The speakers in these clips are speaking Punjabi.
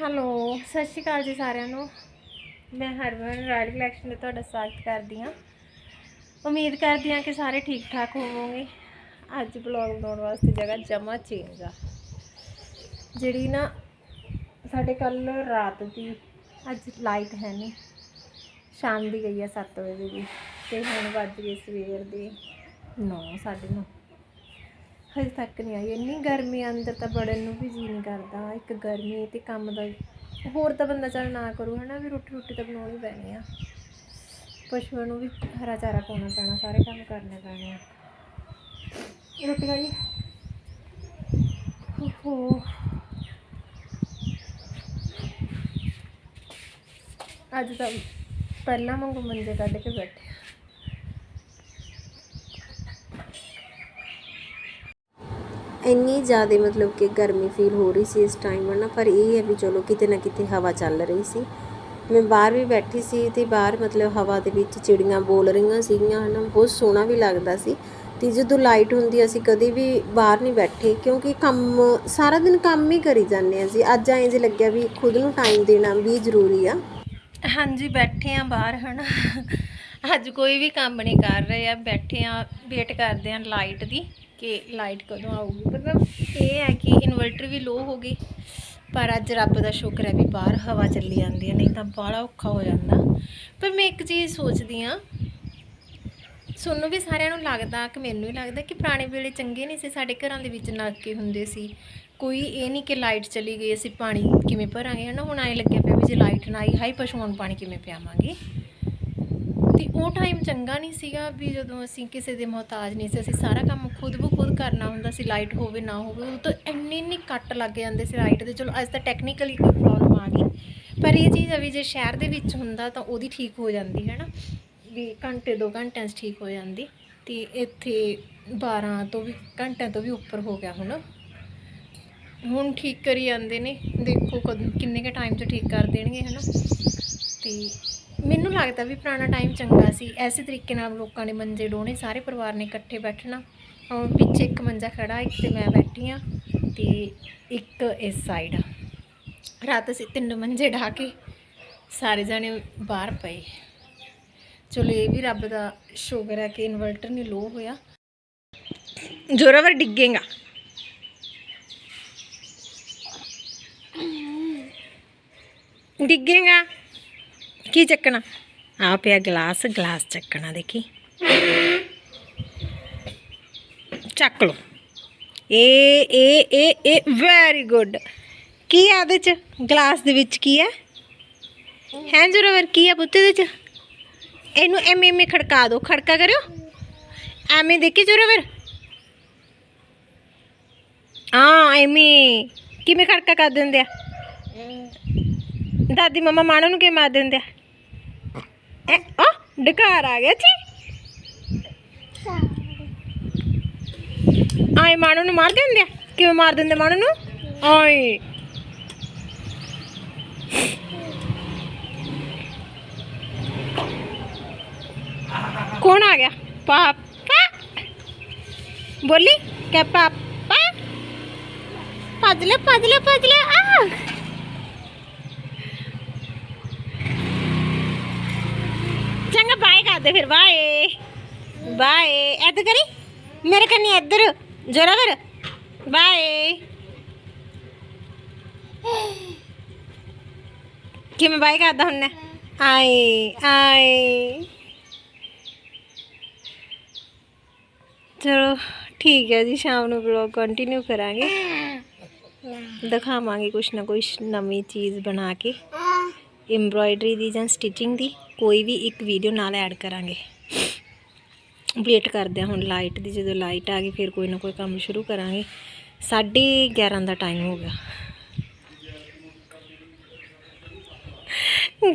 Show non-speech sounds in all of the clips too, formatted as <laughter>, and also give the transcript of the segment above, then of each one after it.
ਹੈਲੋ, ਸਤਿ ਸ਼੍ਰੀ ਅਕਾਲ ਜੀ ਸਾਰਿਆਂ ਨੂੰ। ਮੈਂ ਹਰਮਨ ਰਾਇਲ ਕਲੈਕਸ਼ਨ ਦੇ ਤੁਹਾਡਾ ਸਵਾਗਤ ਕਰਦੀ ਹਾਂ। ਉਮੀਦ ਕਰਦੀ ਹਾਂ ਕਿ ਸਾਰੇ ਠੀਕ ਠਾਕ ਹੋਵੋਗੇ। ਅੱਜ ਬਲੌਗ ਬਣਾਉਣ ਵਾਸਤੇ ਜਗ੍ਹਾ ਜਮਾ ਚੇਂਜ ਆ। ਜਿਹੜੀ ਨਾ ਸਾਡੇ ਕੱਲ ਰਾਤ ਦੀ, ਅੱਜ ਲਾਈਟ ਹੈ ਨਹੀਂ ਸ਼ਾਮ ਦੀ ਗਈ ਆ 7 ਵਜੇ ਦੀ ਤੇ ਹੁਣ ਵੱਜ ਗਏ ਸਵੇਰ ਦੇ 9 9:30 ਹਜੇ ਤੱਕ ਨਹੀਂ ਆਈ। ਇੰਨੀ ਗਰਮੀ ਅੰਦਰ ਤਾਂ ਬੜਨ ਨੂੰ ਵੀ ਜੀ ਨਹੀਂ ਕਰਦਾ। ਇੱਕ ਗਰਮੀ ਤੇ ਕੰਮ ਦਾ ਹੋਰ ਤਾਂ ਬੰਦਾ ਚੱਲ ਨਾ ਕਰੂ, ਹਨਾ ਵੀ ਰੋਟੀ ਰੋਟੀ ਤਾਂ ਬਣਾਉਣੀ ਪੈਣੀ ਆ। ਪਸ਼ੂਆਂ ਨੂੰ ਵੀ ਹਰਾ ਚਾਰਾ ਪਾਉਣਾ ਪੈਣਾ, ਸਾਰੇ ਕੰਮ ਕਰਨੇ ਪੈਣੇ ਆ। ਰੋਟੀ ਖਾਈ ਹੋ ਅੱਜ ਤਾਂ ਪਹਿਲਾਂ ਵਾਂਗੂ ਮੰਜੇ ਕੱਢ ਕੇ ਬੈਠੇ ਆ। ਇੰਨੀ ਜ਼ਿਆਦਾ ਮਤਲਬ ਕਿ ਗਰਮੀ ਫੀਲ ਹੋ ਰਹੀ ਸੀ ਇਸ ਟਾਈਮ ਨਾ ਪਰ ਇਹ ਹੈ ਵੀ ਚਲੋ ਕਿਤੇ ਨਾ ਕਿਤੇ ਹਵਾ ਚੱਲ ਰਹੀ ਸੀ। ਮੈਂ ਬਾਹਰ ਵੀ ਬੈਠੀ ਸੀ ਤੇ ਬਾਹਰ ਮਤਲਬ ਹਵਾ ਦੇ ਵਿੱਚ ਚਿੜੀਆਂ ਬੋਲ ਰਹੀਆਂ ਸੀਗੀਆਂ ਹਨਾ, ਬਹੁਤ ਸੋਹਣਾ ਵੀ ਲੱਗਦਾ ਸੀ। ਤੇ ਜਦੋਂ ਲਾਈਟ ਹੁੰਦੀ ਅਸੀਂ ਕਦੇ ਵੀ ਬਾਹਰ ਨਹੀਂ ਬੈਠੇ, ਕਿਉਂਕਿ ਕੰਮ, ਸਾਰਾ ਦਿਨ ਕੰਮ ਹੀ ਕਰੀ ਜਾਂਦੇ ਆ ਜੀ ਅੱਜ ਐਂ ਜੇ ਲੱਗਿਆ ਵੀ ਖੁਦ ਨੂੰ ਟਾਈਮ ਦੇਣਾ ਵੀ ਜ਼ਰੂਰੀ ਆ। ਹਾਂਜੀ, ਬੈਠੇ ਆ ਬਾਹਰ ਹਨਾ। ਅੱਜ ਕੋਈ ਵੀ ਕੰਮ ਨਹੀਂ ਕਰ ਰਹੇ ਆ, ਬੈਠੇ ਆ ਵੇਟ ਕਰਦੇ ਆ ਲਾਈਟ ਦੀ। ਕਿ ਲਾਈਟ ਕਦੋਂ ਆਊਗੀ? ਮਤਲਬ ਇਹ ਹੈ ਕਿ ਇਨਵਰਟਰ ਵੀ ਲੋ ਹੋ ਗਈ ਪਰ ਅੱਜ ਰੱਬ ਦਾ ਸ਼ੁਕਰ ਹੈ ਵੀ ਬਾਹਰ ਹਵਾ ਚੱਲੀ ਜਾਂਦੀ ਹੈ, ਨਹੀਂ ਤਾਂ ਬਾਹਲਾ ਔਖਾ ਹੋ ਜਾਂਦਾ। ਪਰ ਮੈਂ ਇੱਕ ਚੀਜ਼ ਸੋਚਦੀ ਆ ਸੁਣਨ ਵੀ ਸਾਰਿਆਂ ਨੂੰ ਲੱਗਦਾ, ਕਿ ਮੈਨੂੰ ਵੀ ਲੱਗਦਾ ਕਿ ਪੁਰਾਣੇ ਵੇਲੇ ਚੰਗੇ ਨਹੀਂ ਸੀ, ਸਾਡੇ ਘਰਾਂ ਦੇ ਵਿੱਚ ਨਾਕੇ ਹੁੰਦੇ ਸੀ। ਕੋਈ ਇਹ ਨਹੀਂ ਕਿ ਲਾਈਟ ਚਲੀ ਗਈ, ਅਸੀਂ ਪਾਣੀ ਕਿਵੇਂ ਭਰਾਂਗੇ, ਹਨਾ? ਹੁਣ ਐਂ ਲੱਗਿਆ ਪਿਆ ਵੀ ਜੇ ਲਾਈਟ ਨਾ ਆਈ ਹਾਈ ਪਸ਼ੂਆਂ ਨੂੰ ਪਾਣੀ ਕਿਵੇਂ ਪਿਆਵਾਂਗੇ? ਤੇ ਉਹ ਟਾਈਮ ਚੰਗਾ ਨਹੀਂ ਸੀਗਾ ਵੀ ਜਦੋਂ ਅਸੀਂ ਕਿਸੇ ਦੇ ਮੁਹਤਾਜ ਨਹੀਂ ਸੀ, ਅਸੀਂ ਸਾਰਾ ਕੰਮ ਖੁਦ ਬੋ ਖੁਦ ਕਰਨਾ ਹੁੰਦਾ ਸੀ ਲਾਈਟ ਹੋਵੇ, ਨਾ ਹੋਵੇ ਉਹ ਤਾਂ ਇੰਨੇ ਇੰਨੇ ਕੱਟ ਲੱਗ ਜਾਂਦੇ ਸੀ ਲਾਈਟ ਦੇ, ਚਲੋ ਅੱਜ ਤਾਂ ਟੈਕਨੀਕਲੀ ਕੋਈ ਪ੍ਰੋਬਲਮ ਆ ਗਈ ਪਰ ਇਹ ਚੀਜ਼ ਆ ਵੀ ਜੇ ਸ਼ਹਿਰ ਦੇ ਵਿੱਚ ਹੁੰਦਾ ਤਾਂ ਉਹਦੀ ਠੀਕ ਹੋ ਜਾਂਦੀ ਹੈ ਨਾ ਵੀ ਘੰਟੇ ਦੋ ਘੰਟਿਆਂ 'ਚ ਠੀਕ ਹੋ ਜਾਂਦੀ ਤੇ ਇੱਥੇ 12 ਤੋਂ ਵੀ ਘੰਟਿਆਂ ਤੋਂ ਵੀ ਉੱਪਰ ਹੋ ਗਿਆ ਹੁਣ। ਹੁਣ ਠੀਕ ਕਰੀ ਜਾਂਦੇ ਨੇ, ਦੇਖੋ ਕਦੋਂ, ਕਿੰਨੇ ਕੁ ਟਾਈਮ 'ਚ ਠੀਕ ਕਰ ਦੇਣਗੇ ਹੈ ਨਾ ਤੇ ਮੈਨੂੰ ਲੱਗਦਾ ਵੀ ਪੁਰਾਣਾ ਟਾਈਮ ਚੰਗਾ ਸੀ। ਐਸੇ ਤਰੀਕੇ ਨਾਲ ਲੋਕਾਂ ਨੇ ਮੰਜੇ ਡੋਣੇ ਸਾਰੇ ਪਰਿਵਾਰ ਨੇ ਇਕੱਠੇ ਬੈਠਣਾ। ਹੁਣ ਪਿੱਛੇ ਇੱਕ ਮੰਜਾ ਖੜਾ ਇੱਕ ਤੇ ਮੈਂ ਬੈਠੀ ਆ ਤੇ ਇੱਕ ਇਸ ਸਾਈਡ ਰਾਤ ਅਸੀਂ ਤਿੰਨ ਮੰਜੇ ਢਾ ਕੇ ਸਾਰੇ ਜਾਣੇ ਬਾਹਰ ਪਏ। ਚਲੋ ਇਹ ਵੀ ਰੱਬ ਦਾ ਸ਼ੁਕਰ ਹੈ ਕਿ ਇਨਵਰਟਰ ਨਹੀਂ ਲੋ ਹੋਇਆ। ਜ਼ੋਰਾਵਰ ਡਿੱਗੇਗਾ। ਡਿੱਗੇਗਾ। ਕੀ ਚੱਕਣਾ? ਆ ਪਿਆ ਗਲਾਸ ਗਲਾਸ ਚੱਕਣਾ ਦੇਖੀ। ਚੱਕ ਲੋ ਇਹ ਇਹ ਇਹ ਇਹ ਵੈਰੀ ਗੁੱਡ ਕੀ ਆ ਇਹਦੇ ਚ? ਗਲਾਸ ਦੇ ਵਿੱਚ ਕੀ ਹੈ ਹੈ ਜ਼ਰੂਰ ਕੀ ਹੈ ਪੁੱਤ ਇਹਦੇ ਚ? ਇਹਨੂੰ ਐਵੇਂ ਐਵੇਂ ਖੜਕਾ ਦਿਓ ਖੜਕਾ ਕਰਿਓ। ਐਵੇਂ ਦੇਖੀ ਜ਼ਰੂਰ ਹਾਂ ਐਵੇਂ। ਕਿਵੇਂ ਖੜਕਾ ਕਰ ਦਿੰਦੇ ਆ? ਦਾਦੀ ਮਮਾ ਮਾਣੋ ਨੂੰ ਕਿਵੇਂ ਮਾਰ ਦਿੰਦੇ ਆ? ਐ, ਆ, ਡਕਾਰ ਆ ਗਿਆ ਜੀ ਆਏ ਮਾਣੋ ਨੂੰ ਮਾਰ ਦਿੰਦੇ ਆ? ਕਿਵੇਂ ਮਾਰ ਦਿੰਦੇ ਮਾਣੋ ਨੂੰ? ਆਏ। ਕੌਣ ਆ ਗਿਆ? ਪਾਪਾ। ਬੋਲੀ ਕਿ ਪਾਪਾ? ਭੱਜ ਲੈ, ਭੱਜ ਆ ਚੰਗਾ ਬਾਏ ਕਰਦੇ ਫਿਰ ਬਾਏ। ਬਾਏ। ਇੱਧਰ ਕਰੀ? ਮੇਰੇ ਕੰਨੀ ਇੱਧਰ ਜਰਾ ਫਿਰ ਬਾਏ। ਕਿਵੇਂ ਬਾਏ ਕਰਦਾ ਹੁੰਨਾ? ਆਏ ਆਏ। ਚਲੋ ਠੀਕ ਹੈ ਜੀ ਸ਼ਾਮ ਨੂੰ ਵਲੌਗ ਕੰਟੀਨਿਊ ਕਰਾਂਗੇ। ਦਿਖਾਵਾਂਗੇ ਕੁਛ ਨਾ ਕੁਛ ਨਵੀਂ ਚੀਜ਼ ਬਣਾ ਕੇ। ਐਮਬ੍ਰਾਇਡਰੀ ਦੀ ਜਾਂ ਸਟਿਚਿੰਗ ਦੀ। ਕੋਈ ਵੀ ਇੱਕ ਵੀਡੀਓ ਨਾਲ ਐਡ ਕਰਾਂਗੇ। ਵੇਟ ਕਰਦੇ ਹਾਂ ਹੁਣ ਲਾਈਟ ਦੀ, ਜਦੋਂ ਲਾਈਟ ਆ ਗਈ, ਫਿਰ ਕੋਈ ਨਾ ਕੋਈ ਕੰਮ ਸ਼ੁਰੂ ਕਰਾਂਗੇ। 11:30 ਦਾ ਟਾਈਮ ਹੋ ਗਿਆ।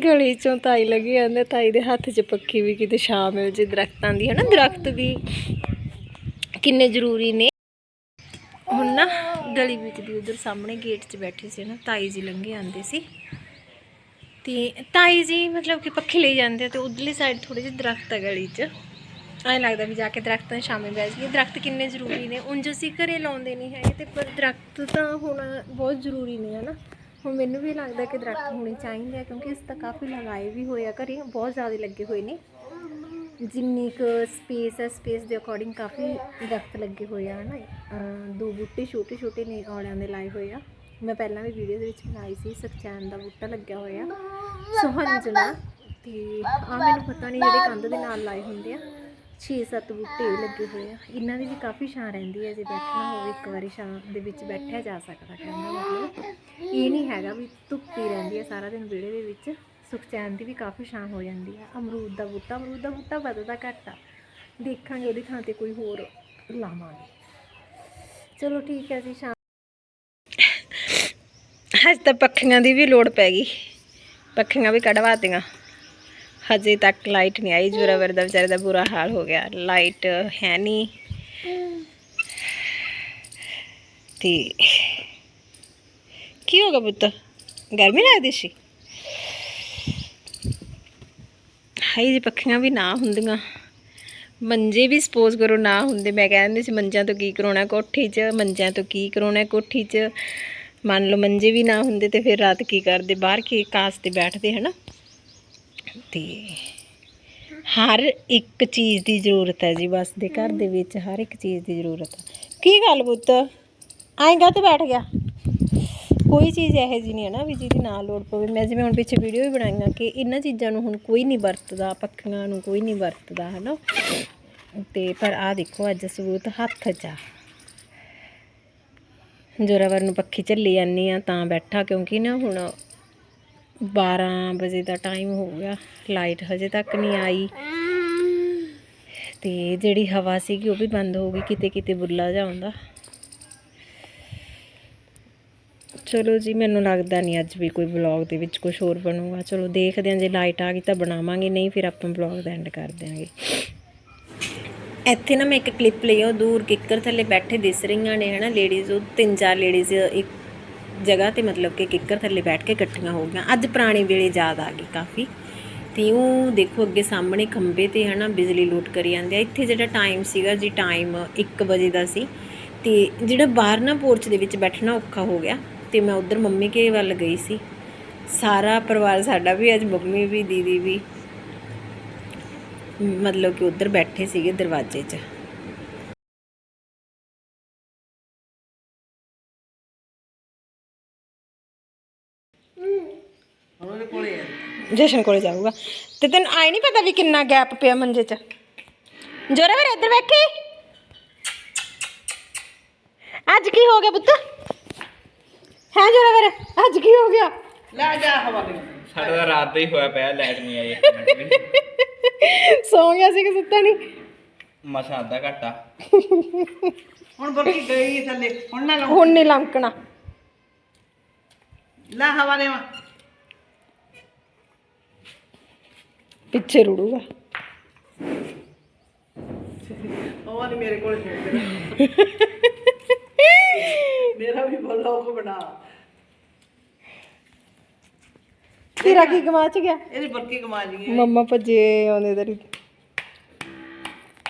ਗਲੀ ਚੋਂ ਤਾਈ ਲੱਗੀ ਜਾਂਦੇ ਤਾਈ ਦੇ ਹੱਥ 'ਚ ਪੱਖੀ ਵੀ ਕਿਤੇ ਛਾਂ ਮਿਲ ਜੇ, ਦਰਖਤਾਂ ਦੀ ਹੈ ਨਾ ਦਰਖਤ ਵੀ ਕਿੰਨੇ ਜ਼ਰੂਰੀ ਨੇ। ਹੁਣ ਨਾ ਗਲੀ ਵਿੱਚ ਦੀ ਉਧਰ ਸਾਹਮਣੇ ਗੇਟ 'ਚ ਬੈਠੇ ਸੀ ਨਾ, ਤਾਈ ਜੀ ਲੰਘੇ ਆਂਦੇ ਸੀ। ਤੇ ਤਾਈ ਜੀ ਮਤਲਬ ਕਿ ਪੱਖੇ ਲਈ ਜਾਂਦੇ ਆ ਤੇ ਉਧਰਲੀ ਸਾਈਡ ਥੋੜੇ ਜਿਹੇ ਦਰਖਤ ਆ ਗਲੀ 'ਚ। ਐਂ ਲੱਗਦਾ ਵੀ ਜਾ ਕੇ ਦਰਖਤਾਂ 'ਚ ਸ਼ਾਮੇ ਬਹਿ ਜਾਈਏ। ਦਰਖਤ ਕਿੰਨੇ ਜ਼ਰੂਰੀ ਨੇ? ਉਂਝ ਅਸੀਂ ਘਰੇ ਲਾਉਂਦੇ ਨਹੀਂ ਹੈਗੇ ਤੇ ਪਰ ਦਰਖਤ ਤਾਂ ਹੋਣਾ ਬਹੁਤ ਜ਼ਰੂਰੀ ਨੇ, ਹਨਾ? ਹੁਣ ਮੈਨੂੰ ਵੀ ਲੱਗਦਾ ਕਿ ਦਰਖਤ ਹੋਣੇ ਚਾਹੀਦੇ ਆ ਕਿਉਂਕਿ ਇਸ ਤਾਂ ਕਾਫੀ ਲਗਾਏ ਵੀ ਹੋਏ ਆ ਘਰੇ, ਬਹੁਤ ਜ਼ਿਆਦਾ ਲੱਗੇ ਹੋਏ ਨੇ। ਜਿੰਨੀ ਕੁ ਸਪੇਸ ਹੈ ਸਪੇਸ ਦੇ ਅਕੋਰਡਿੰਗ ਕਾਫੀ ਦਰਖਤ ਲੱਗੇ ਹੋਏ ਆ, ਹਨਾ? ਅਹ ਦੋ ਬੂਟੇ ਛੋਟੇ ਛੋਟੇ ਨੇ, ਔਲਿਆਂ ਦੇ ਲਾਏ ਹੋਏ ਆ। ਮੈਂ ਪਹਿਲਾਂ ਵੀ ਵੀਡੀਓ ਦੇ ਵਿੱਚ ਬਣਾਈ ਸੀ ਸਖਚੈਨ ਦਾ ਬੂਟਾ ਲੱਗਿਆ ਹੋਇਆ। ਸੁਹੰਜਣਾ ਤੇ ਆ ਮੈਨੂੰ ਪਤਾ ਨਹੀਂ ਜਿਹੜੇ ਕੰਧ ਦੇ ਨਾਲ ਲਾਏ ਹੁੰਦੇ ਆ। 6-7 ਬੂਟੇ ਲੱਗੇ ਹੋਏ ਆ। ਇਹਨਾਂ ਦੀ ਵੀ ਕਾਫੀ ਛਾਂ ਰਹਿੰਦੀ ਹੈ ਜੇ ਬੈਠਣਾ ਹੋਵੇ ਇੱਕ ਵਾਰੀ ਛਾਂ ਦੇ ਵਿੱਚ ਬੈਠਿਆ ਜਾ ਸਕਦਾ ਕਹਿੰਦਾ ਮਤਲਬ। ਇਹ ਨਹੀਂ ਹੈਗਾ ਵੀ ਧੁੱਪ ਹੀ ਰਹਿੰਦੀ ਹੈ ਸਾਰਾ ਦਿਨ ਵਿਹੜੇ ਦੇ ਵਿੱਚ। ਸੁਖਚੈਨ ਦੀ ਵੀ ਕਾਫੀ ਛਾਂ ਹੋ ਜਾਂਦੀ ਹੈ ਅਮਰੂਦ ਦਾ ਬੂਟਾ, ਅਮਰੂਦ ਦਾ ਬੂਟਾ ਵੱਧਦਾ ਘੱਟ ਆ। ਦੇਖਾਂਗੇ ਉਹਦੀ ਥਾਂ ਤੇ ਕੋਈ ਹੋਰ ਲਾਵਾਂਗੇ। ਚਲੋ ਠੀਕ ਹੈ ਜੀ ਸ਼ਾਮ ਤਾਂ ਪੱਖੀਆਂ ਦੀ ਵੀ ਲੋੜ ਪੈ ਗਈ। ਪੱਖੀਆਂ ਵੀ ਕਢਵਾਤੀਆਂ। ਹਜੇ ਤੱਕ ਲਾਈਟ ਨਹੀਂ ਆਈ ਜੋਰਾਵਰ ਦਾ ਵਿਚਾਰੇ ਦਾ ਬੁਰਾ ਹਾਲ ਹੋ ਗਿਆ। ਲਾਈਟ ਹੈ ਨਹੀਂ। ਤੇ ਕੀ ਹੋ ਗਿਆ ਪੁੱਤ? ਗਰਮੀ ਲੱਗਦੀ ਸੀ? ਹਾਈ ਜੀ ਪੱਖੀਆਂ ਵੀ ਨਾ ਹੁੰਦੀਆਂ। ਮੰਜੇ ਵੀ ਸਪੋਜ਼ ਕਰੋ ਨਾ ਹੁੰਦੇ। ਮੈਂ ਕਹਿੰਦੀ ਸੀ, ਮੰਜਿਆਂ ਤੋਂ ਕੀ ਕਰਾਉਣਾ, ਕੋਠੀ 'ਚ, ਮੰਜਿਆਂ ਤੋਂ ਕੀ ਕਰਾਉਣਾ, ਕੋਠੀ 'ਚ। ਮੰਨ ਲਓ ਮੰਜੇ ਵੀ ਨਾ ਹੁੰਦੇ ਤੇ ਫਿਰ ਰਾਤ ਕੀ ਕਰਦੇ? ਬਾਹਰ ਕੀ ਕਾਸ ਤੇ ਬੈਠਦੇ, ਹਨਾ? ਤੇ ਹਰ ਇੱਕ ਚੀਜ਼ ਦੀ ਜ਼ਰੂਰਤ ਹੈ ਜੀ ਬਸ ਦੇ ਘਰ ਦੇ ਵਿੱਚ ਹਰ ਇੱਕ ਚੀਜ਼ ਦੀ ਜ਼ਰੂਰਤ ਹੈ। ਕੀ ਗੱਲ ਪੁੱਤ? ਆਏਗਾ ਤੇ ਬੈਠ ਗਿਆ? ਕੋਈ ਚੀਜ਼ ਇਹੋ ਜਿਹੀ ਨਹੀਂ ਹੈ ਨਾ ਵੀ ਜਿਹਦੀ ਨਾ ਲੋੜ ਪਵੇ। ਮੈਂ ਜਿਵੇਂ ਹੁਣ ਪਿੱਛੇ ਵੀਡੀਓ ਵੀ ਬਣਾਈਆਂ ਕਿ ਇਹਨਾਂ ਚੀਜ਼ਾਂ ਨੂੰ ਹੁਣ ਕੋਈ ਨਹੀਂ ਵਰਤਦਾ, ਪੱਖੀਆਂ ਨੂੰ ਕੋਈ ਨਹੀਂ ਵਰਤਦਾ ਹੈ ਨਾ ਤੇ ਪਰ ਆ ਦੇਖੋ ਅੱਜ ਸਬੂਤ ਹੱਥ 'ਚ ਆ। ਜੋਰਾਵਰ ਨੂੰ ਪੱਖੀ ਝੱਲੀ ਜਾਂਦੀ ਆ ਤਾਂ ਬੈਠਾ, ਕਿਉਂਕਿ ਨਾ ਹੁਣ 12 ਵਜੇ ਦਾ ਟਾਈਮ ਹੋ ਗਿਆ ਲਾਈਟ ਹਜੇ ਤੱਕ ਨਹੀਂ ਆਈ। ਤੇ ਜਿਹੜੀ ਹਵਾ ਸੀਗੀ, ਉਹ ਵੀ ਬੰਦ ਹੋ ਗਈ ਕਿਤੇ ਕਿਤੇ ਬੁੱਲਾ ਜਿਹਾ ਆਉਂਦਾ। ਚਲੋ ਜੀ, ਮੈਨੂੰ ਲੱਗਦਾ ਨਹੀਂ ਅੱਜ ਵੀ ਕੋਈ ਵਲੌਗ ਦੇ ਵਿੱਚ ਕੁਝ ਹੋਰ ਬਣੂਗਾ। ਚਲੋ ਦੇਖਦੇ ਹਾਂ, ਜੇ ਲਾਈਟ ਆ ਗਈ ਤਾਂ ਬਣਾਵਾਂਗੇ, ਨਹੀਂ ਫਿਰ ਆਪਾਂ ਵਲੌਗ ਦਾ ਐਂਡ ਕਰ ਦਿਆਂਗੇ। ਇੱਥੇ ਨਾ ਮੈਂ ਇੱਕ ਕਲਿੱਪ ਲਈ ਆ ਉਹ ਦੂਰ ਕਿੱਕਰ ਥੱਲੇ ਬੈਠੇ ਦਿਸ ਰਹੀਆਂ ਨੇ, ਹਨਾ ਲੇਡੀਜ਼ ਉਹ ਤਿੰਨ ਚਾਰ ਲੇਡੀਜ਼ ਇੱਕ ਜਗ੍ਹਾ ਤੇ ਮਤਲਬ ਕਿ ਕਿੱਕਰ ਥੱਲੇ ਬੈਠ ਕੇ ਇਕੱਠੀਆਂ ਹੋ ਗਈਆਂ। ਅੱਜ ਪੁਰਾਣੇ ਵੇਲੇ ਯਾਦ ਆ ਗਈ ਕਾਫੀ। ਤੇ ਉਹ ਦੇਖੋ ਅੱਗੇ ਸਾਹਮਣੇ ਖੰਬੇ ਤੇ, ਹਨਾ, ਬਿਜਲੀ ਲੂਟ ਕਰੀ ਜਾਂਦੇ ਆ। ਇੱਥੇ ਜਿਹੜਾ ਟਾਈਮ ਸੀਗਾ ਜੀ ਟਾਈਮ 1 ਵਜੇ ਦਾ ਸੀ। ਤੇ ਜਿਹੜਾ ਬਾਹਰ ਨਾ ਪੋਰਚ ਦੇ ਵਿੱਚ ਬੈਠਣਾ ਔਖਾ ਹੋ ਗਿਆ। ਤੇ ਮੈਂ ਉਧਰ ਮੰਮੀ ਕੇ ਵੱਲ ਗਈ ਸੀ। ਸਾਰਾ ਪਰਿਵਾਰ ਸਾਡਾ ਵੀ, ਅੱਜ ਮੰਮੀ ਵੀ, ਦੀਦੀ ਵੀ ਮਤਲਬ ਕਿ ਉਧਰ ਬੈਠੇ ਸੀਗੇ ਦਰਵਾਜ਼ੇ 'ਚ। ਉਹਦੇ ਕੋਲੇ ਆ ਜਸ਼ਨ ਕੋਲੇ ਜਾਊਗਾ। ਤੇ ਤੈਨੂੰ ਆਈ ਨਹੀਂ ਪਤਾ ਵੀ ਕਿੰਨਾ ਗੈਪ ਪਿਆ ਮੰਜੇ 'ਚ? ਜੋਰਾ ਵੀਰ ਇੱਧਰ ਵੇਖੀ ਅੱਜ ਕੀ ਹੋ ਗਿਆ ਪੁੱਤ? ਹੈ ਜੋਰਾ ਵੀਰ ਅੱਜ ਕੀ ਹੋ ਗਿਆ? ਲੈ ਜਾ ਹਵਾ ਦੇ। ਸਾਡਾ ਤਾਂ ਰਾਤ ਦਾ ਹੀ ਹੋਇਆ ਪਿਆ ਲਾਈਟ ਨਹੀਂ ਆਈ ਇੱਕ ਮਿੰਟ ਵੀ। <laughs> ਸੌਂ ਗਿਆ ਸੀ ਕਿ ਸੁੱਤਾ ਨਹੀਂ ਮਸਾਂ ਅੱਧਾ ਘੰਟਾ। ਹੁਣ ਬਰਕੀ ਗਈ ਥੱਲੇ ਹੁਣ ਨਾ ਲਾਉ। ਹੁਣ ਨਹੀਂ ਲੰਕਣਾ ਲੈ ਹਵਾ ਦੇਵਾ ਪਿੱਛੇ ਰੁੜੂਗਾ। ਉਹ ਨਹੀਂ ਮੇਰੇ ਕੋਲ <laughs> ਮੇਰਾ ਵੀ ਬਲੌਗ ਬਣਾ। ਤੇਰਾ ਕੀ ਗਵਾਚ ਗਿਆ। ਇਹਦੀ ਬਰਕੀ ਕਮਾ ਲਈ ਮੰਮਾ ਭੱਜੇ ਆਉਂਦੇ ਤੇਰੀ।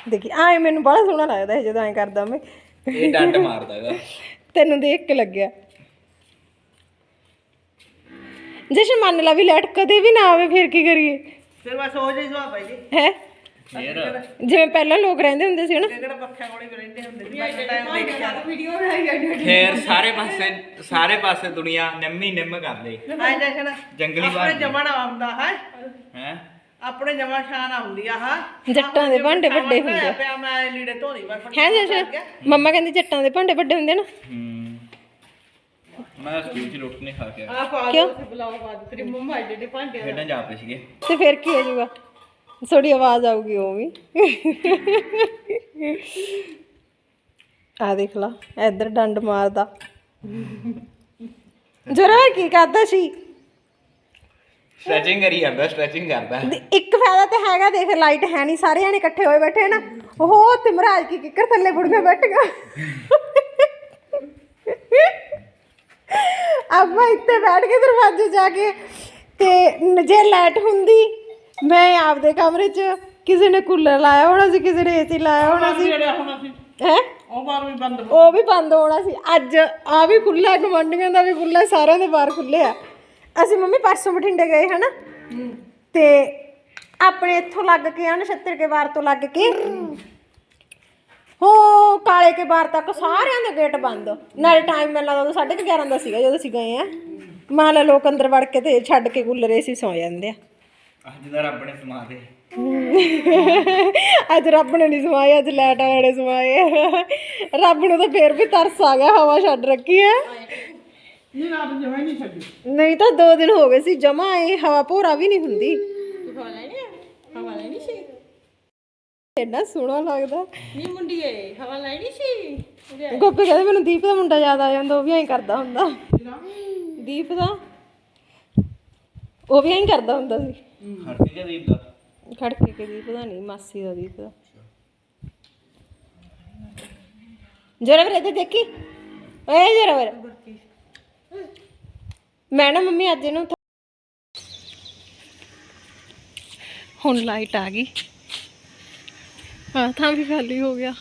ਦੇਖੀ ਆਏ ਮੈਨੂੰ ਬੜਾ ਸੋਹਣਾ ਲੱਗਦਾ ਹੈ ਜਦੋਂ ਐਂ ਕਰਦਾ ਮੈਂ। ਇਹ ਡੰਡ ਮਾਰਦਾ ਹੈਗਾ ਤੈਨੂੰ ਦੇਖ ਕੇ ਲੱਗਿਆ। ਜਸ਼ਨ ਮੰਨ ਲਾ ਵੀ ਲੈਟ ਕਦੇ ਵੀ ਨਾ ਆਵੇ ਫਿਰ ਕੀ ਕਰੀਏ? ਫਿਰ ਬਸ ਹੋ ਜਾਈ ਸੁਆ ਭਾਈ ਜੀ। ਹੈ? ਫੇਰ ਜਿਵੇਂ ਪਹਿਲਾਂ ਲੋਕ ਰਹਿੰਦੇ ਹੁੰਦੇ ਸੀ ਹਨਾ। ਕਿਹੜਾ ਪੱਖਿਆਂ ਕੋਲੇ ਵੀ ਰਹਿੰਦੇ ਹੁੰਦੇ ਸੀ ਬਸ ਟਾਈਮ ਦੇਖ ਕੇ ਫੇਰ ਸਾਰੇ ਪਾਸੇ ਸਾਰੇ ਪਾਸੇ ਦੁਨੀਆ ਨਿੰਮੀ ਨਿੰਮ ਕਰਦੇ। ਆਏ ਜੰਗਲੀ ਆਪਣੇ ਜਮਾ ਨਾ ਆਉਂਦਾ ਹੈ। ਹੈ? ਆਪਣੇ ਜਮਾ ਸ਼ਾਨ ਆਉਂਦੀ ਆ ਹਾਂ। ਜੱਟਾਂ ਦੇ ਭਾਂਡੇ ਵੱਡੇ ਹੁੰਦੇ ਆ। ਪਿਆ ਮੈਂ ਲੀੜੇ ਧੋਣੀ ਬਸ ਹੈ ਜਸ਼ਨ? ਮੰਮਾ ਕਹਿੰਦੀ ਜੱਟਾਂ ਦੇ ਭਾਂਡੇ ਵੱਡੇ ਹੁੰਦੇ ਨਾ। ਮੈਂ ਸਕੂਲ ਚ ਰੋਟੀ ਨਹੀਂ ਖਾ ਕੇ ਆਇਆ। ਆ ਪਾ ਕਿਉਂ? ਬਲੌਗ ਪਾ ਦੇ ਤੇਰੀ ਮੰਮਾ ਜਿਹੜੇ ਭਾਂਡੇ ਖੇਡਣ ਜਾਂਦੇ ਸੀਗੇ। ਤੇ ਫਿਰ ਕੀ ਹੋ ਜਾਊਗਾ? ਥੋੜੀ ਆਵਾਜ਼ ਆਊਗੀ ਉਹ ਵੀ। ਆ ਦੇਖ ਲਾ ਇੱਧਰ ਡੰਡ ਮਾਰਦਾ। ਜਰਾ ਕੀ ਕਰਦਾ ਸੀ? ਸਟ੍ਰੈਚਿੰਗ ਕਰੀ ਜਾਂਦਾ ਸਟ੍ਰੈਚਿੰਗ ਕਰਦਾ। ਤੇ ਇੱਕ ਫਾਇਦਾ ਤੇ ਹੈਗਾ ਦੇਖ ਲਾਈਟ ਹੈ ਨਹੀਂ ਸਾਰੇ ਜਾਣੇ ਇਕੱਠੇ ਹੋਏ ਬੈਠੇ ਨਾ। ਉਹ ਤੇ ਮਹਾਰਾਜ ਕੀ ਕਿੱਕਰ ਥੱਲੇ ਬੁੜੀਆਂ ਬੈਠ ਗਾ ਆਪਾਂ ਇੱਥੇ ਬੈਠ ਕੇ ਦਰਵਾਜ਼ੇ ਜਾ ਕੇ ਤੇ ਜੇ ਲਾਈਟ ਹੁੰਦੀ ਮੈਂ ਆਪਦੇ ਕਮਰੇ 'ਚ ਕਿਸੇ ਨੇ ਕੂਲਰ ਲਾਇਆ ਹੋਣਾ ਸੀ ਕਿਸੇ ਨੇ ਏਸੀ ਲਾਇਆ ਹੋਣਾ ਸੀ। ਜਿਹੜੇ ਹੁਣ ਅਸੀਂ ਹੈ? ਉਹ ਬਾਰ ਵੀ ਬੰਦ ਉਹ ਵੀ ਬੰਦ ਹੋਣਾ ਸੀ। ਅੱਜ ਆ ਵੀ ਖੁੱਲਾ ਗਵੰਡੀਆਂ ਦਾ ਵੀ ਖੁੱਲਾ ਸਾਰਿਆਂ ਦੇ ਬਾਹਰ ਖੁੱਲੇ ਆ। ਅਸੀਂ ਮੰਮੀ ਪਰਸੋਂ ਬਠਿੰਡੇ ਗਏ ਹਨਾ? ਤੇ ਆਪਣੇ ਇੱਥੋਂ ਲੱਗ ਕੇ ਆ ਨਛੱਤਰ ਕੇ ਬਾਰ ਤੋਂ ਲੱਗ ਕੇ ਹੋ ਕਾਲੇ ਕੇ ਬਾਰ ਤੱਕ ਸਾਰਿਆਂ ਦੇ ਗੇਟ ਬੰਦ। ਨਾਲੇ ਟਾਈਮ ਮੈਨੂੰ ਲੱਗਦਾ ਉਦੋਂ 11:30 ਦਾ ਸੀਗਾ ਜਦੋਂ ਅਸੀਂ ਗਏ ਆ। ਮੰਨ ਲਾ ਲੋਕ ਅੰਦਰ ਵੜ ਕੇ ਤੇ ਛੱਡ ਕੇ ਗੁੱਲਰੇ ਸੀ ਸੌ ਜਾਂਦੇ ਆ। ਅੱਜ ਦਾ ਰੱਬ ਨੇ ਸਮਾ ਦੇ। ਅੱਜ ਰੱਬ ਨੇ ਨਹੀਂ ਸਮਾਏ ਅੱਜ ਲੈਟ ਵਾਲੇ ਨੇ ਸਮਾਏ। ਰੱਬ ਨੂੰ ਤਾਂ ਫੇਰ ਵੀ ਤਰਸ ਆ ਗਿਆ ਹਵਾ ਛੱਡ ਰੱਖੀ ਹੈ। ਨਹੀਂ ਰਾਤ ਜਮਾ ਨਹੀਂ ਛੱਡੀ। ਨਹੀਂ ਤਾਂ ਦੋ ਦਿਨ ਹੋ ਗਏ ਸੀ ਜਮਾ ਇਹ ਹਵਾ ਭੋਰਾ ਵੀ ਨਹੀਂ ਹੁੰਦੀ। ਹਵਾ ਲੈਣੀ ਹਵਾ ਲੈਣੀ ਸੀ? ਇੰਨਾ ਸੋਹਣਾ ਲੱਗਦਾ। ਨਹੀਂ ਮੁੰਡੀਏ ਹਵਾ ਲੈਣੀ ਸੀ? ਗੋਪੀ ਕਹਿੰਦੇ ਮੈਨੂੰ ਦੀਪ ਦਾ ਮੁੰਡਾ ਯਾਦ ਆ ਜਾਂਦਾ ਉਹ ਵੀ ਐਂ ਕਰਦਾ ਹੁੰਦਾ। ਦੀਪ ਦਾ? ਉਹ ਵੀ ਐਂ ਕਰਦਾ ਹੁੰਦਾ ਸੀ। ਹਰਤੀ ਦੇ ਦੀਪ ਦਾ? ਖੜਕੇ ਕੇ ਦੀਪ ਦਾ ਨਹੀਂ, ਮਾਸੀ ਦਾ ਦੀਪ ਦਾ। ਜਰਾ ਵੀਰੇ ਤੇ ਦੇਖੀ। ਏ ਜਰਾ ਵੀਰੇ। ਮੈਂ ਨਾ ਮੰਮੀ ਅੱਜ ਇਹਨੂੰ ਹੁਣ ਲਾਈਟ ਆ ਗਈ। ਹਾਂ ਥਾਂ ਵੀ ਖਾਲੀ ਹੋ ਗਿਆ।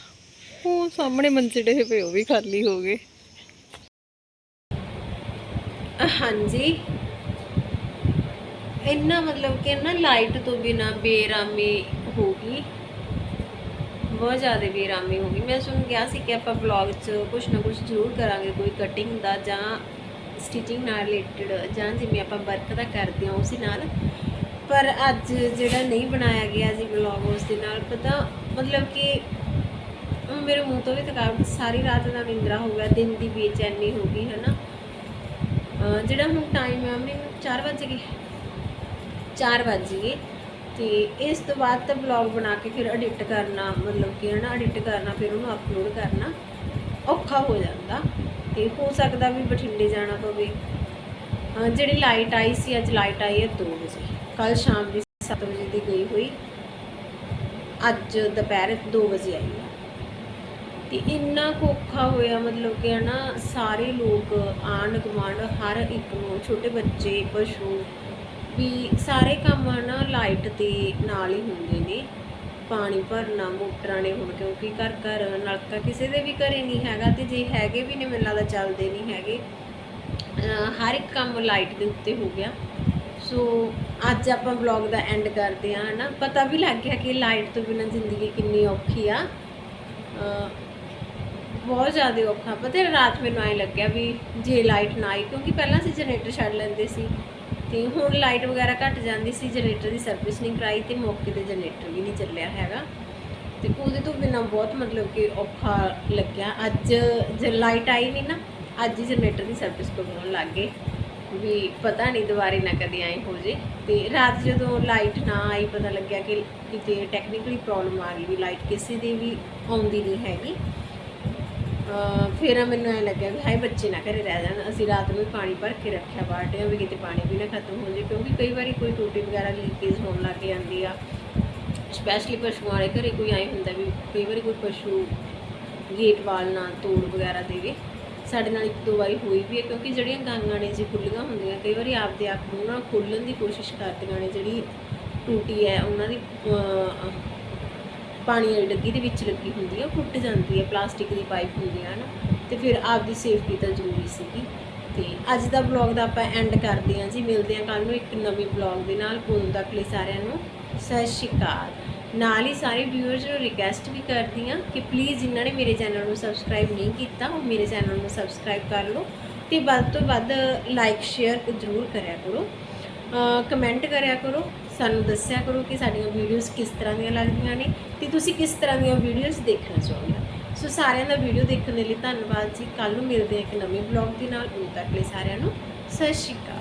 ਉਹ ਸਾਹਮਣੇ ਮੰਜੇ ਡੇ ਪਏ, ਉਹ ਵੀ ਖਾਲੀ ਹੋ ਗਏ। ਹਾਂਜੀ। ਇੰਨਾ ਮਤਲਬ ਕਿ ਨਾ ਲਾਈਟ ਤੋਂ ਬਿਨਾ ਬੇਰਾਮੀ ਹੋ ਗਈ। ਬਹੁਤ ਜ਼ਿਆਦਾ ਬੇਰਾਮੀ ਹੋ ਗਈ। ਮੈਂ ਸੁਣ ਗਿਆ ਸੀ ਕਿ ਆਪਾਂ ਵਲੌਗ 'ਚ ਕੁਝ ਨਾ ਕੁਝ ਜ਼ਰੂਰ ਕਰਾਂਗੇ, ਕੋਈ ਕਟਿੰਗ ਦਾ ਜਾਂ ਸਟਿਚਿੰਗ ਨਾਲ ਰਿਲੇਟਡ ਜਾਂ ਜਿਵੇਂ ਆਪਾਂ ਵਰਕ ਦਾ ਕਰਦੇ ਹਾਂ ਉਸੇ ਨਾਲ। ਪਰ ਅੱਜ ਜਿਹੜਾ ਨਹੀਂ ਬਣਾਇਆ ਗਿਆ ਜੀ ਵਲੌਗ ਉਸ ਦੇ ਨਾਲ ਪਤਾ ਮਤਲਬ ਕਿ ਮੇਰੇ ਮੂੰਹ ਤੋਂ ਵੀ ਥਕਾਵਟ, ਸਾਰੀ ਰਾਤ ਦਾ ਨਿੰਦਰਾ ਹੋ ਗਿਆ, ਦਿਨ ਦੀ ਬੇਚੈਨੀ ਹੋ ਗਈ ਹੈ ਨਾ ਜਿਹੜਾ ਹੁਣ ਟਾਈਮ ਹੈ ਮੈਨੂੰ 4 ਵਜੇ ਗਏ। 4 ਵਜੇ ਗਏ। ਤੇ ਇਸ ਤੋਂ ਬਾਅਦ ਤਾਂ ਵਲੌਗ ਬਣਾ ਕੇ ਫਿਰ ਐਡਿਟ ਕਰਨਾ, ਮਤਲਬ ਕਿ ਹੈ ਨਾ ਐਡਿਟ ਕਰਨਾ, ਫਿਰ ਉਹਨੂੰ ਅਪਲੋਡ ਕਰਨਾ, ਔਖਾ ਹੋ ਜਾਂਦਾ। ਤੇ ਹੋ ਸਕਦਾ ਵੀ ਬਠਿੰਡੇ ਜਾਣਾ ਪਵੇ। ਜਿਹੜੀ ਲਾਈਟ ਆਈ ਸੀ, ਅੱਜ ਲਾਈਟ ਆਈ ਹੈ 2 ਵਜੇ। ਕੱਲ ਸ਼ਾਮ ਦੀ 7 ਵਜੇ ਦੀ ਗਈ ਹੋਈ। ਅੱਜ ਦੁਪਹਿਰ 2 ਵਜੇ ਆਈ ਹੈ। ਤੇ ਇੰਨਾ ਕੁ ਔਖਾ ਹੋਇਆ, ਮਤਲਬ ਕਿ ਨਾ ਸਾਰੇ ਲੋਕ ਆਣ ਗੁਆਂਢ ਹਰ ਇੱਕ ਨੂੰ, ਛੋਟੇ ਬੱਚੇ, ਪਸ਼ੂ ਵੀ ਸਾਰੇ ਕੰਮ ਨਾ ਲਾਈਟ ਦੇ ਨਾਲ ਹੀ ਹੁੰਦੇ ਨੇ। ਪਾਣੀ ਭਰਨਾ, ਮੋਟਰਾਂ ਨੇ ਹੁਣ ਕਿਉਂਕਿ ਘਰ ਘਰ ਨਲਕਾ ਕਿਸੇ ਦੇ ਵੀ ਘਰੇ ਨਹੀਂ ਹੈਗਾ ਤੇ ਜੇ ਹੈਗੇ ਵੀ ਨੇ, ਮੈਨੂੰ ਲੱਗਦਾ ਚੱਲਦੇ ਨਹੀਂ ਹੈਗੇ। ਹਰ ਇੱਕ ਕੰਮ ਲਾਈਟ ਦੇ ਉੱਤੇ ਹੋ ਗਿਆ। ਸੋ ਅੱਜ ਆਪਾਂ ਵਲੌਗ ਦਾ ਐਂਡ ਕਰਦੇ ਹਾਂ, ਹਨਾ। ਪਤਾ ਵੀ ਲੱਗ ਗਿਆ ਕਿ ਲਾਈਟ ਤੋਂ ਬਿਨਾਂ ਜ਼ਿੰਦਗੀ ਕਿੰਨੀ ਔਖੀ ਆ। ਬਹੁਤ ਜ਼ਿਆਦਾ ਔਖਾ। ਪਤਾ ਰਾਤ ਮੈਨੂੰ ਐਂ ਲੱਗਿਆ ਵੀ ਜੇ ਲਾਈਟ ਨਾ ਆਈ, ਕਿਉਂਕਿ ਪਹਿਲਾਂ ਅਸੀਂ ਜਨਰੇਟਰ ਛੱਡ ਲੈਂਦੇ ਸੀ। ਤੇ ਹੁਣ ਲਾਈਟ ਵਗੈਰਾ ਘਟ ਜਾਂਦੀ ਸੀ, ਜਨਰੇਟਰ ਦੀ ਸਰਵਿਸ ਨਹੀਂ ਕਰਾਈ ਤੇ ਮੌਕੇ ਤੇ ਜਨਰੇਟਰ ਵੀ ਨਹੀਂ ਚੱਲਿਆ ਹੈਗਾ। ਤੇ ਉਹਦੇ ਤੋਂ ਬਿਨਾਂ ਬਹੁਤ ਮਤਲਬ ਕਿ ਔਖਾ ਲੱਗਿਆ। ਅੱਜ ਜੇ ਲਾਈਟ ਆਈ ਨਹੀਂ ਨਾ, ਅੱਜ ਹੀ ਜਨਰੇਟਰ ਦੀ ਸਰਵਿਸ ਕਰਵਾਉਣ ਲੱਗ ਗਏ। ਵੀ ਪਤਾ ਨਹੀਂ ਦੁਬਾਰੇ ਨਾ ਕਦੇ ਆਏ ਹੋ ਜੇ। ਤੇ ਰਾਤ ਜਦੋਂ ਲਾਈਟ ਨਾ ਆਈ, ਪਤਾ ਲੱਗਿਆ ਕਿ ਕਿਤੇ ਟੈਕਨੀਕਲੀ ਪ੍ਰੋਬਲਮ ਆ ਗਈ ਵੀ ਲਾਈਟ ਕਿਸੇ ਦੀ ਵੀ ਆਉਂਦੀ ਨਹੀਂ ਹੈਗੀ। ਫਿਰ ਮੈਨੂੰ ਐ ਲੱਗਿਆ ਵੀ ਹਾਏ ਬੱਚੇ ਨਾ ਘਰੇ ਰਹਿ ਜਾਣ, ਅਸੀਂ ਰਾਤ ਨੂੰ ਵੀ ਪਾਣੀ ਭਰ ਕੇ ਰੱਖਿਆ ਬਾਲਟੀਆਂ ਵੀ ਕਿਤੇ ਪਾਣੀ ਵੀ ਨਾ ਖਤਮ ਹੋ ਜੇ ਕਿਉਂਕਿ ਕਈ ਵਾਰੀ ਕੋਈ ਟੂਟੀ ਵਗੈਰਾ ਲੀਕੇਜ ਹੋਣ ਲੱਗ ਜਾਂਦੀ ਆ। ਸਪੈਸ਼ਲੀ ਪਸ਼ੂਆਂ ਵਾਲੇ ਘਰੇ ਕੋਈ ਆਏ ਹੁੰਦਾ ਵੀ ਕਈ ਵਾਰੀ ਕੋਈ ਪਸ਼ੂ ਗੇਟ ਵਾਲ ਨਾ ਤੋੜ ਵਗੈਰਾ ਦੇਵੇ। ਸਾਡੇ ਨਾਲ ਇੱਕ ਦੋ ਵਾਰੀ ਹੋਈ ਵੀ ਹੈ, ਕਿਉਂਕਿ ਜਿਹੜੀਆਂ ਗਾਂਗਾਂ ਨੇ ਜੀ ਖੁੱਲੀਆਂ ਹੁੰਦੀਆਂ, ਕਈ ਵਾਰੀ ਆਪਦੇ ਆਪ ਨੂੰ ਨਾ ਖੋਲ੍ਹਣ ਦੀ ਕੋਸ਼ਿਸ਼ ਕਰਦੀਆਂ ਨੇ ਜਿਹੜੀ ਟੂਟੀ ਹੈ, ਉਹਨਾਂ ਦੀ ਪਾਣੀ ਵਾਲੀ ਡੱਗੀ ਦੇ ਵਿੱਚ ਲੱਗੀ ਹੁੰਦੀ ਹੈ ਉਹ ਟੁੱਟ ਜਾਂਦੀ ਹੈ ਪਲਾਸਟਿਕ ਦੀ ਪਾਈਪ ਹੁੰਦੀ ਹੈ ਨਾ ਤੇ ਫਿਰ ਆਪਦੀ ਸੇਫਟੀ ਤਾਂ ਜ਼ਰੂਰੀ ਸੀਗੀ। ਤੇ ਅੱਜ ਦਾ ਵਲੌਗ ਦਾ ਆਪਾਂ ਐਂਡ ਕਰਦੇ ਹਾਂ ਜੀ। ਮਿਲਦੇ ਹਾਂ ਕੱਲ ਨੂੰ ਇੱਕ ਨਵੇਂ ਵਲੌਗ ਦੇ ਨਾਲ। ਉਦੋਂ ਤੱਕ ਲਈ ਸਾਰਿਆਂ ਨੂੰ ਸਤਿ ਸ਼੍ਰੀ ਅਕਾਲ। ਨਾਲ ਹੀ ਸਾਰੇ ਵਿਊਅਰਸ ਨੂੰ ਰਿਕਵੈਸਟ ਵੀ ਕਰਦੀ ਹਾਂ ਕਿ ਪਲੀਜ਼ ਜਿਨ੍ਹਾਂ ਨੇ ਮੇਰੇ ਚੈਨਲ ਨੂੰ ਸਬਸਕ੍ਰਾਈਬ ਨਹੀਂ ਕੀਤਾ, ਉਹ ਮੇਰੇ ਚੈਨਲ ਨੂੰ ਸਬਸਕ੍ਰਾਈਬ ਕਰ ਲਓ ਤੇ ਵੱਧ ਤੋਂ ਵੱਧ ਲਾਈਕ ਸ਼ੇਅਰ ਜ਼ਰੂਰ ਕਰਿਆ ਕਰੋ। ਕਮੈਂਟ ਕਰਿਆ ਕਰੋ। ਸਾਨੂੰ ਦੱਸਿਆ ਕਰੋ ਕਿ ਸਾਡੀਆਂ ਵੀਡੀਓਜ਼ ਕਿਸ ਤਰ੍ਹਾਂ ਦੀਆਂ ਲੱਗਦੀਆਂ ਨੇ ਤੇ ਤੁਸੀਂ ਕਿਸ ਤਰ੍ਹਾਂ ਦੀਆਂ ਵੀਡੀਓਜ਼ ਦੇਖਣਾ ਚਾਹੁੰਦੇ ਹੋ। ਸੋ ਸਾਰਿਆਂ ਦਾ ਵੀਡੀਓ ਦੇਖਣ ਦੇ ਲਈ ਧੰਨਵਾਦ ਜੀ। ਕੱਲ ਨੂੰ ਮਿਲਦੇ ਹਾਂ ਇੱਕ ਨਵੇਂ ਵਲੌਗ ਦੇ ਨਾਲ। ਉਦੋਂ ਤੱਕ ਲਈ ਸਾਰਿਆਂ ਨੂੰ ਸਤਿ ਸ਼੍ਰੀ ਅਕਾਲ।